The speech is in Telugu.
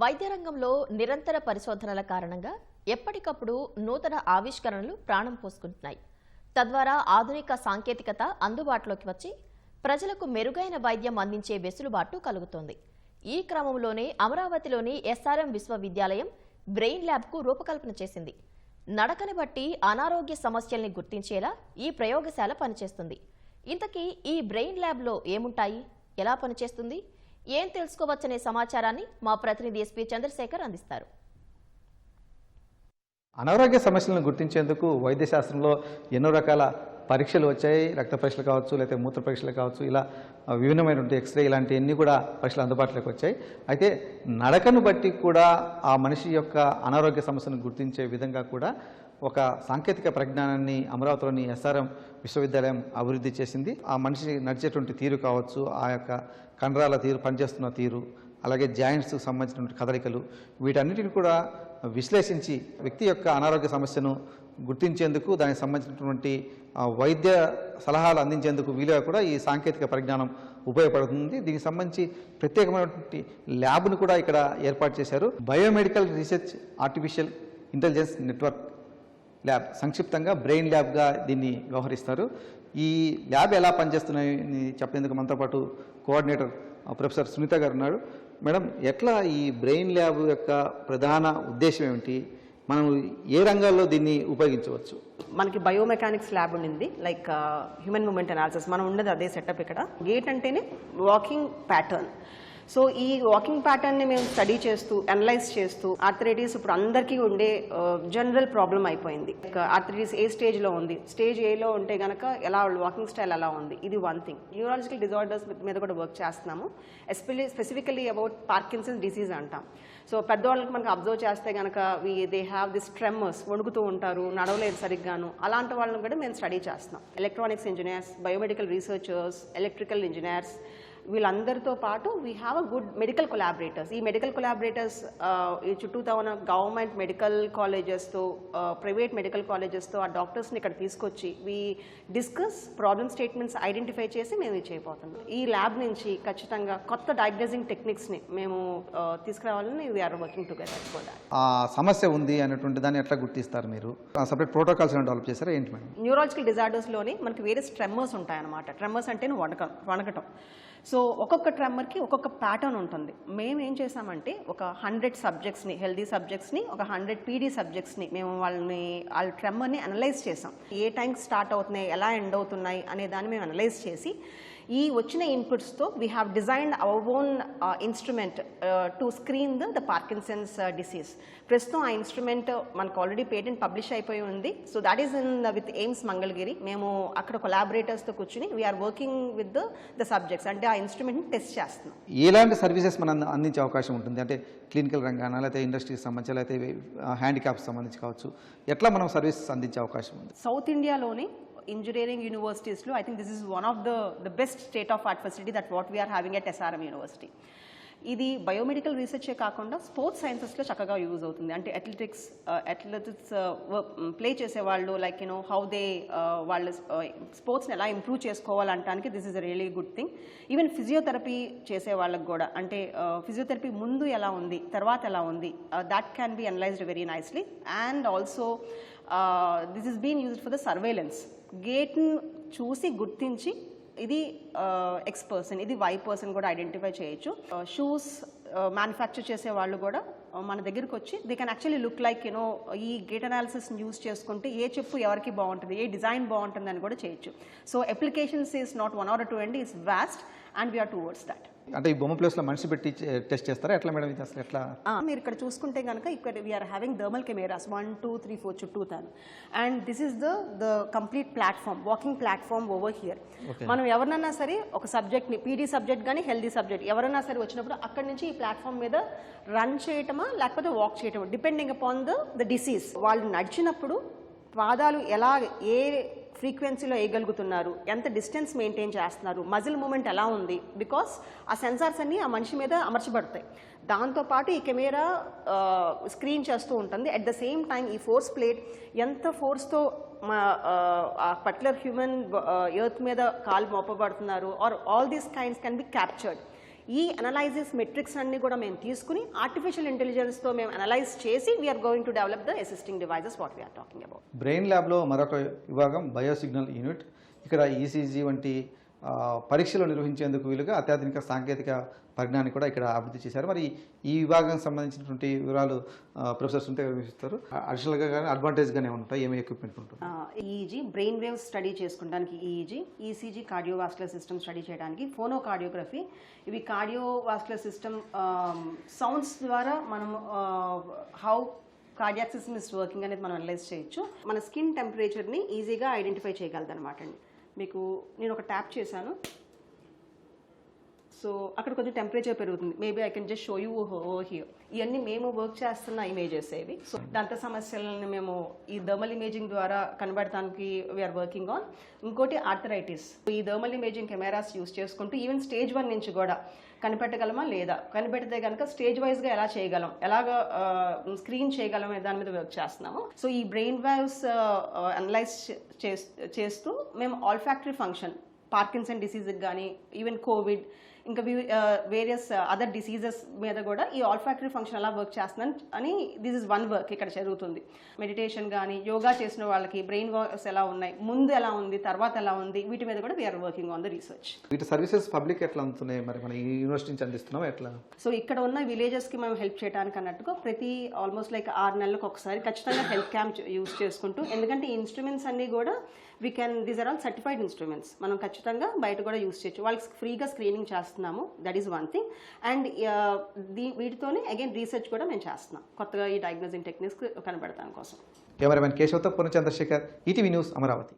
వైద్య రంగంలో నిరంతర పరిశోధనల కారణంగా ఎప్పటికప్పుడు నూతన ఆవిష్కరణలు ప్రాణం పోసుకుంటున్నాయి. తద్వారా ఆధునిక సాంకేతికత అందుబాటులోకి వచ్చి ప్రజలకు మెరుగైన వైద్యం అందించే వెసులుబాటు కలుగుతోంది. ఈ క్రమంలోనే అమరావతిలోని ఎస్ఆర్ఎం విశ్వవిద్యాలయం బ్రెయిన్ ల్యాబ్కు రూపకల్పన చేసింది. నడకని బట్టి అనారోగ్య సమస్యల్ని గుర్తించేలా ఈ ప్రయోగశాల పనిచేస్తుంది. ఇంతకీ ఈ బ్రెయిన్ ల్యాబ్లో ఏముంటాయి? ఎలా పనిచేస్తుంది? ఏం తెలుసుకోవచ్చనే సమాచారాన్ని మా ప్రతినిధి ఎస్పీ చంద్రశేఖర్ అందిస్తారు. అనారోగ్య సమస్యలను గుర్తించేందుకు వైద్య శాస్త్రంలో ఎన్నో రకాల పరీక్షలు వచ్చాయి. రక్త పరీక్షలు కావచ్చు లేకపోతే మూత్ర పరీక్షలు కావచ్చు ఇలా విభిన్నమైనటువంటి ఎక్స్రే ఇలాంటివన్నీ కూడా పరీక్షలు అందుబాటులోకి వచ్చాయి. అయితే నడకను బట్టి కూడా ఆ మనిషి యొక్క అనారోగ్య సమస్యను గుర్తించే విధంగా కూడా ఒక సాంకేతిక ప్రజ్ఞానాన్ని అమరావతిలోని ఎస్ఆర్ఎం విశ్వవిద్యాలయం అభివృద్ధి చేసింది. ఆ మనిషి నడిచేటువంటి తీరు కావచ్చు ఆ యొక్క కండరాల తీరు పనిచేస్తున్న తీరు అలాగే జాయింట్స్కు సంబంధించినటువంటి కదలికలు వీటన్నిటిని కూడా విశ్లేషించి వ్యక్తి యొక్క అనారోగ్య సమస్యను గుర్తించేందుకు దానికి సంబంధించినటువంటి వైద్య సలహాలు అందించేందుకు వీలుగా కూడా ఈ సాంకేతిక పరిజ్ఞానం ఉపయోగపడుతుంది. దీనికి సంబంధించి ప్రత్యేకమైనటువంటి ల్యాబ్ను కూడా ఇక్కడ ఏర్పాటు చేశారు. Biomedical research artificial intelligence network lab సంక్షిప్తంగా బ్రెయిన్ ల్యాబ్గా దీన్ని వ్యవహరిస్తారు. ఈ ల్యాబ్ ఎలా పనిచేస్తున్నాయి చెప్పేందుకు మనతో పాటు కోఆర్డినేటర్ ప్రొఫెసర్ సునీత గారు ఉన్నారు. మేడం ఎట్లా ఈ బ్రెయిన్ ల్యాబ్ యొక్క ప్రధాన ఉద్దేశం ఏమిటి? మనం ఏ రంగాల్లో దీన్ని ఉపయోగించవచ్చు? మనకి బయోమెకానిక్స్ ల్యాబ్ ఉండింది. Like human movement analysis. మనం ఉండేది అదే సెటప్ ఇక్కడ. గేట్ అంటేనే వాకింగ్ ప్యాటర్న్. సో ఈ వాకింగ్ ప్యాటర్న్ని మేము స్టడీ చేస్తూ అనలైజ్ చేస్తూ ఆర్థరైటిస్ ఇప్పుడు అందరికీ ఉండే జనరల్ ప్రాబ్లం అయిపోయింది. ఆర్థరైటిస్ ఏ స్టేజ్లో ఉంది? స్టేజ్ ఏలో ఉంటే గనక ఎలా వాకింగ్ స్టైల్ ఎలా ఉంది? ఇది వన్ థింగ్ న్యూరాలజికల్ డిజార్డర్స్ మీద కూడా వర్క్ చేస్తున్నాము. Especially specifically about Parkinson's disease అంటాం. సో పెద్దవాళ్ళకి మనకు అబ్జర్వ్ చేస్తే కనుక we they have this tremors వణుకుతూ ఉంటారు నడవలేదు సరిగ్గాను. అలాంటి వాళ్ళని కూడా మేము స్టడీ చేస్తున్నాం. Electronics engineers biomedical researchers electrical engineers వీళ్ళందరితో పాటు we have a good medical collaborators ఈ మెడికల్ కొలాబరేటర్స్ ఈ చుట్టూతా ఉన్న గవర్నమెంట్ మెడికల్ కాలేజెస్తో ప్రైవేట్ మెడికల్ కాలేజెస్తో ఆ డాక్టర్స్ని ఇక్కడ తీసుకొచ్చి we discuss problem statements identify చేసి మేము ఇది చేయబోతున్నాం. ఈ ల్యాబ్ నుంచి ఖచ్చితంగా కొత్త డయాగ్నోజింగ్ టెక్నిక్స్ని మేము తీసుకురావాలని వీఆర్ వర్కింగ్ టుగెదర్ దాట్ ఆ సమస్య ఉంది అనేటువంటి దాన్ని ఎట్లా గుర్తిస్తారు మీరు? సపరేట్ ప్రోటోకాల్స్ డెవలప్ చేశారా? ఏంటి మేడం? న్యూరాలజికల్ డిజార్డర్స్లోని మనకి వేరే ట్రెమ్మర్స్ ఉంటాయన్నమాట. ట్రెమ్మర్స్ అంటే వణక వణకటం. సో ఒక్కొక్క ట్రెమ్మర్కి ఒక్కొక్క ప్యాటర్న్ ఉంటుంది. మేము ఏం చేసామంటే ఒక హండ్రెడ్ సబ్జెక్ట్స్ని హెల్దీ సబ్జెక్ట్స్ని ఒక హండ్రెడ్ పీడీ సబ్జెక్ట్స్ని మేము వాళ్ళని వాళ్ళ ట్రెమ్మర్ని అనలైజ్ చేసాం ఏ టైంకి స్టార్ట్ అవుతున్నాయి ఎలా ఎండ్ అవుతున్నాయి అనే దాన్ని మేము అనలైజ్ చేసి ఈ వచ్చిన ఇన్పుట్స్తో we have designed our own instrument to screen the the Parkinson's disease ప్రస్తుతం ఆ ఇన్స్ట్రుమెంట్ మనకు ఆల్రెడీ పేటెంట్ పబ్లిష్ అయిపోయి ఉంది. So that is in with AIIMS Mangalagiri మేము అక్కడ కొలాబరేటర్స్తో కూర్చుని we are working with the the subjects అంటే ఆ ఇన్స్ట్రుమెంట్ని టెస్ట్ చేస్తున్నాం. ఎలాంటి సర్వీసెస్ మనం అంద- అందించే అవకాశం ఉంటుంది? అంటే క్లినికల్ రంగాన లేకపోతే ఇండస్ట్రీకి సంబంధించి లేకపోతే హ్యాండిక్యాప్స్ సంబంధించి కావచ్చు. ఎట్లా మనం సర్వీసెస్ అందించే అవకాశం ఉంది? సౌత్ ఇండియాలోని engineering యూనివర్సిటీస్లో I think this is one of the the best state of art facility that what we are having at SRM university ఇది బయోమెడికల్ రీసెర్చే కాకుండా స్పోర్ట్స్ సైన్సెస్లో చక్కగా యూజ్ అవుతుంది. అంటే అథ్లెటిక్స్ అథ్లెటిక్స్ ప్లే చేసేవాళ్ళు like you know how they వాళ్ళు స్పోర్ట్స్ని ఎలా improve చేసుకోవాలంటానికి this is a really good thing even physiotherapy చేసే వాళ్ళకి కూడా అంటే ఫిజియోథెరపీ ముందు ఎలా ఉంది తర్వాత ఎలా ఉంది that can be analysed very nicely and also this is been used for the surveillance గేట్ని చూసి గుర్తించి ఇది ఎక్స్ పర్సన్ ఇది వై పర్సన్ కూడా ఐడెంటిఫై చేయొచ్చు. షూస్ మ్యానుఫ్యాక్చర్ చేసే వాళ్ళు కూడా మన దగ్గరికి వచ్చి they can actually look like you know ఈ గేట్ అనాలిసిస్ని యూస్ చేసుకుంటే ఏ చెప్పు ఎవరికి బాగుంటుంది ఏ డిజైన్ బాగుంటుంది అని కూడా చేయొచ్చు. So applications is not one or two and is vast and we are towards that అంటే ఈ బొమ్మ ప్లేస్లో మనిషి పెట్టి టెస్ట్ చేస్తారా? ఎట్లా మేడం ఇది అసలు ఎట్లా? మీరు ఇక్కడ చూసుకుంటే కనుక ఇక్కడ we are having thermal cameras one two three four చుట్టూ తాను and this is the the complete platform walking platform over here మనం ఎవరినన్నా సరే ఒక సబ్జెక్ట్ని పీడీ సబ్జెక్ట్ కానీ హెల్దీ సబ్జెక్ట్ ఎవరైనా సరే వచ్చినప్పుడు అక్కడి నుంచి ఈ ప్లాట్ఫామ్ మీద రన్ చేయటమా లేకపోతే walk చేయటమా depending upon the the disease వాళ్ళు నడిచినప్పుడు పాదాలు ఎలా ఏ ఫ్రీక్వెన్సీలో వేయగలుగుతున్నారు. ఎంత డిస్టెన్స్ మెయింటైన్ చేస్తున్నారు? మజిల్ మూమెంట్ ఎలా ఉంది? బికాస్ ఆ సెన్సార్స్ అన్నీ ఆ మనిషి మీద అమర్చబడతాయి. దాంతోపాటు ఈ కెమెరా స్క్రీన్ చేస్తూ ఉంటుంది. అట్ ద సేమ్ టైం ఈ ఫోర్స్ ప్లేట్ ఎంత ఫోర్స్తో మా పర్టికులర్ హ్యూమన్ ఎర్త్ మీద కాలు మోపబడుతున్నారు? Or all these kinds can be captured ఈ అనలైజిస్ మెట్రిక్స్ అన్ని కూడా మేము తీసుకుని ఆర్టిఫిషియల్ ఇంటెలిజెన్స్తో మేము అనలైజ్ చేసి we are going to develop the assisting devices what we are talking about brain ల్యాబ్లో మరొక విభాగం బయోసిగ్నల్ యూనిట్ ఇక్కడ ఈసీజీ వంటి పరీక్షలు నిర్వహించేందుకు వీలుగా అత్యాధునిక సాంకేతిక పరిజ్ఞాన్ని కూడా ఇక్కడ అభివృద్ధి చేశారు. మరి ఈ విభాగానికి సంబంధించినటువంటి వివరాలు ఆ, ప్రొఫెసర్స్ ఉంటే వివరిస్తారు? అడిషనల్గా కానీ అడ్వాంటేజ్గానే ఉంటాయి ఏమి ఎక్విప్మెంట్ ఉంటుంది. ఈఈజీ బ్రెయిన్ వేవ్ స్టడీ చేసుకోవడానికి easy EEG ECG cardiovascular system study చేయడానికి ఫోనో కార్డియోగ్రఫీ ఇవి కార్డియోవాస్కులర్ సిస్టమ్ సౌండ్స్ ద్వారా మనం how cardiac system is working అనేది మనం అనలైజ్ చేయొచ్చు. మన స్కిన్ టెంపరేచర్ని ఈజీగా ఐడెంటిఫై చేయగలదనమాట అండి. మీకు నేను ఒక ట్యాప్ చేశాను. సో అక్కడ కొంచెం టెంపరేచర్ పెరుగుతుంది. Maybe I can just show you here ఇవన్నీ మేము వర్క్ చేస్తున్న ఇమేజెస్ ఏవి. సో దంత సమస్యలను మేము ఈ థర్మల్ ఇమేజింగ్ ద్వారా కనబడటానికి వీఆర్ వర్కింగ్ ఆన్ ఇంకోటి ఆర్థరైటిస్ ఈ థర్మల్ ఇమేజింగ్ కెమెరాస్ యూస్ చేసుకుంటూ ఈవెన్ స్టేజ్ వన్ నుంచి కూడా కనిపెట్టగలమా లేదా? కనిపెడితే కనుక స్టేజ్ వైజ్గా ఎలా చేయగలం? ఎలాగ స్క్రీన్ చేయగలం అనే దాని మీద వర్క్ చేస్తున్నాము. సో ఈ బ్రెయిన్ వేవ్స్ అనలైజ్ చేస్తూ మేము ఆల్ ఫ్యాక్టరీ ఫంక్షన్ పార్కిన్సన్ డిసీజ్కి కానీ ఈవెన్ కోవిడ్ ఇంకా వేరియస్ అదర్ డిసీజెస్ మీద కూడా ఈ ఆల్ఫాక్టరీ ఫంక్షన్ ఎలా వర్క్ చేస్తున్నాను అని దిస్ ఇస్ వన్ వర్క్ ఇక్కడ జరుగుతుంది. మెడిటేషన్ కానీ యోగా చేసిన వాళ్ళకి బ్రెయిన్ వర్క్స్ ఎలా ఉన్నాయి ముందు ఎలా ఉంది తర్వాత ఎలా ఉంది వీటి మీద కూడా we are working on the research వీటి సర్వీసెస్ పబ్లిక్ ఎట్లా అందుతున్నాయి మరి? మన ఈ యూనివర్సిటీ నుంచి అందిస్తున్నాం ఎట్లా? సో ఇక్కడ ఉన్న విలేజెస్కి మేము హెల్ప్ చేయడానికి అన్నట్టుగా ప్రతి ఆల్మోస్ట్ లైక్ ఆరు నెలలకు ఒకసారి ఖచ్చితంగా హెల్త్ క్యాంప్ యూస్ చేసుకుంటూ ఎందుకంటే ఈ ఇన్స్ట్రుమెంట్స్ అన్నీ కూడా we can these are all certified instruments మనం ఖచ్చితంగా బయట కూడా యూస్ చేయొచ్చు. వాళ్ళకి ఫ్రీగా స్క్రీనింగ్ చేస్తున్నాము. That is one thing and the వీటితోనే అగైన్ రీసెర్చ్ కూడా మేము చేస్తున్నాం. కొత్తగా ఈ డయాగ్నోజింగ్ టెక్నిక్స్ కనబడటానికి కోసం. కెమెరామెన్ కేశవతో పూర్ణ చంద్రశేఖర్ ఈటీవీ న్యూస్ అమరావతి